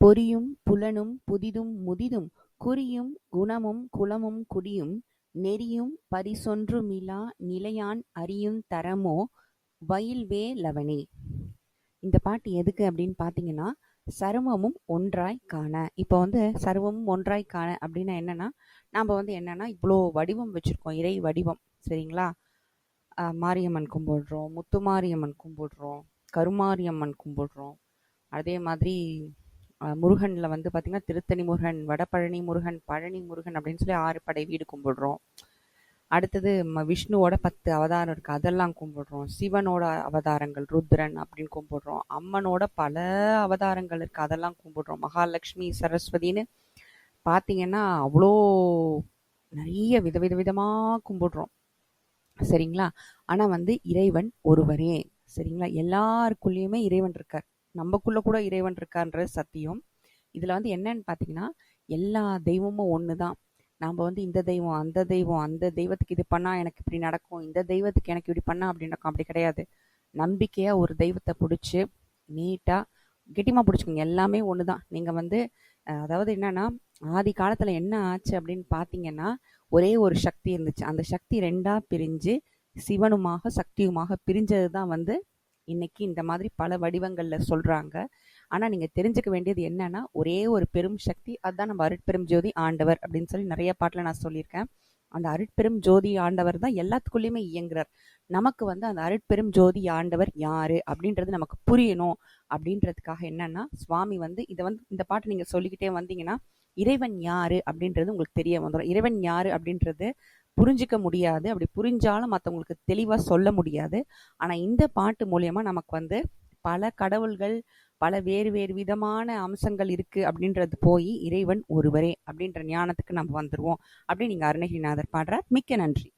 பொறியும் புலனும் புதிதும் முதிதும் குறியும் குணமும் குலமும் குடியும் நெறியும் பரிசொன்றுமிலா நிலையான் அறியுந் தரமோ வயில்வே லவனே. இந்த பாட்டு எதுக்கு அப்படின்னு பார்த்தீங்கன்னா சருமமும் ஒன்றாய் காண. இப்போ வந்து சருமமும் ஒன்றாய் காண அப்படின்னா என்னன்னா நாம் வந்து என்னன்னா இவ்வளோ வடிவம் வச்சுருக்கோம் இறை வடிவம் சரிங்களா? மாரியம்மன் கும்பிடுறோம் முத்துமாரியம்மன் கும்பிடுறோம் கருமாரியம்மன் கும்பிடுறோம். அதே மாதிரி முருகனில் வந்து பார்த்திங்கன்னா திருத்தணி முருகன் வடபழனி முருகன் பழனி முருகன் அப்படின்னு சொல்லி ஆறு படை வீடு கும்பிடுறோம். அடுத்தது ம- விஷ்ணுவோட பத்து அவதாரம் இருக்குது அதெல்லாம் கும்பிடுறோம். சிவனோட அவதாரங்கள் ருத்ரன் அப்படின்னு கும்பிடுறோம். அம்மனோட பல அவதாரங்கள் இருக்குது அதெல்லாம் கும்பிடுறோம். மகாலட்சுமி சரஸ்வதின்னு பார்த்தீங்கன்னா அவ்வளோ நிறைய விதவித விதமாக கும்பிடுறோம். சரிங்களா? ஆனால் வந்து இறைவன் ஒருவரே. சரிங்களா? எல்லாருக்குள்ளேயுமே இறைவன் இருக்கார். நம்மக்குள்ள கூட இறைவன் இருக்கான்றது சத்தியம். இதில் வந்து என்னன்னு பார்த்தீங்கன்னா எல்லா தெய்வமும் ஒன்று தான் நாம் வந்து இந்த தெய்வம் அந்த தெய்வம் அந்த தெய்வத்துக்கு இது பண்ணால் எனக்கு இப்படி நடக்கும் இந்த தெய்வத்துக்கு எனக்கு இப்படி பண்ணா அப்படி நடக்கும் அப்படி கிடையாது. நம்பிக்கையாக ஒரு தெய்வத்தை பிடிச்சி நீட்டாக கெட்டிமா பிடிச்சிக்கோங்க. எல்லாமே ஒன்று தான் நீங்கள் வந்து அதாவது என்னன்னா ஆதி காலத்தில் என்ன ஆச்சு அப்படின்னு பார்த்தீங்கன்னா ஒரே ஒரு சக்தி இருந்துச்சு. அந்த சக்தி ரெண்டாக பிரிஞ்சு சிவனுமாக சக்தியுமாக பிரிஞ்சது தான் வந்து இன்னைக்கு இந்த மாதிரி பல வடிவங்களில் சொல்கிறாங்க ஆனால் நீங்கள் தெரிஞ்சுக்க வேண்டியது என்னன்னா ஒரே ஒரு பெரும் சக்தி அதுதான் நம்ம அருட்பெரும் ஜோதி ஆண்டவர் அப்படின்னு சொல்லி நிறைய பாட்டில் நான் சொல்லியிருக்கேன். அந்த அருட்பெரும் ஜோதி ஆண்டவர் தான் எல்லாத்துக்குள்ளேயுமே இயங்குறார். நமக்கு வந்து அந்த அருட்பெரும் ஜோதி ஆண்டவர் யாரு அப்படின்றது நமக்கு புரியணும் அப்படின்றதுக்காக என்னன்னா சுவாமி வந்து இதை வந்து இந்த பாட்டு நீங்க சொல்லிக்கிட்டே வந்தீங்கன்னா இறைவன் யாரு அப்படின்றது உங்களுக்கு தெரிய வந்துடும் இறைவன் யாரு அப்படின்றது புரிஞ்சிக்க முடியாது. அப்படி புரிஞ்சாலும் மற்றவங்களுக்கு தெளிவாக சொல்ல முடியாது. ஆனால் இந்த பாட்டு மூலயமா நமக்கு வந்து பல கடவுள்கள் பல வேறு வேறு விதமான அம்சங்கள் இருக்குது அப்படின்றது போய் இறைவன் ஒருவரே அப்படின்ற ஞானத்துக்கு நம்ம வந்துடுவோம் அப்படின்னு நீங்கள் அருணகிரிநாதர் பாடுறார். மிக்க நன்றி.